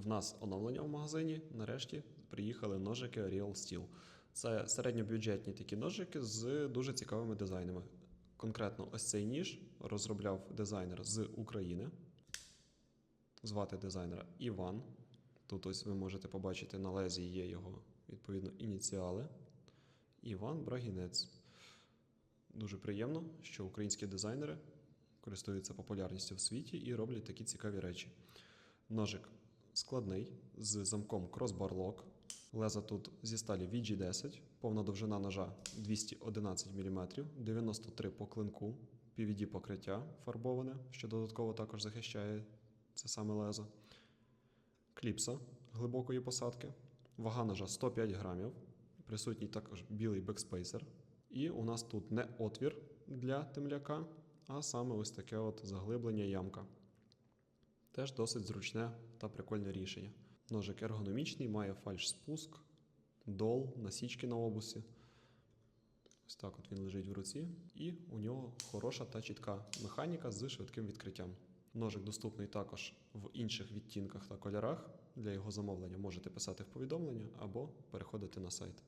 в нас оновлення в магазині. Нарешті приїхали ножики Real Steel. Це середньобюджетні такі ножики з дуже цікавими дизайнами. Конкретно ось цей ніж розробляв дизайнер з України. Звати дизайнера Іван. Тут ось ви можете побачити на лезі є його відповідно ініціали. Іван Брагінець. Дуже приємно, що українські дизайнери користуються популярністю в світі і роблять такі цікаві речі. Ножик складний з замком Crossbar Lock. Леза тут зі сталі VG10, повна довжина ножа 211 мм, 93 по клинку, PVD покриття фарбоване, що додатково також захищає це саме лезо. Кліпса глибокої посадки. Вага ножа 105 грамів. Присутній також білий бекспейсер. І у нас тут не отвір для темляка, а саме ось таке от заглиблення ямка. Теж досить зручне та прикольне рішення. Ножик ергономічний, має фальш-спуск, дол, насічки на обусі. Ось так от він лежить в руці, і у нього хороша та чітка механіка з швидким відкриттям. Ножик доступний також в інших відтінках та кольорах. Для його замовлення можете писати в повідомлення або переходити на сайт.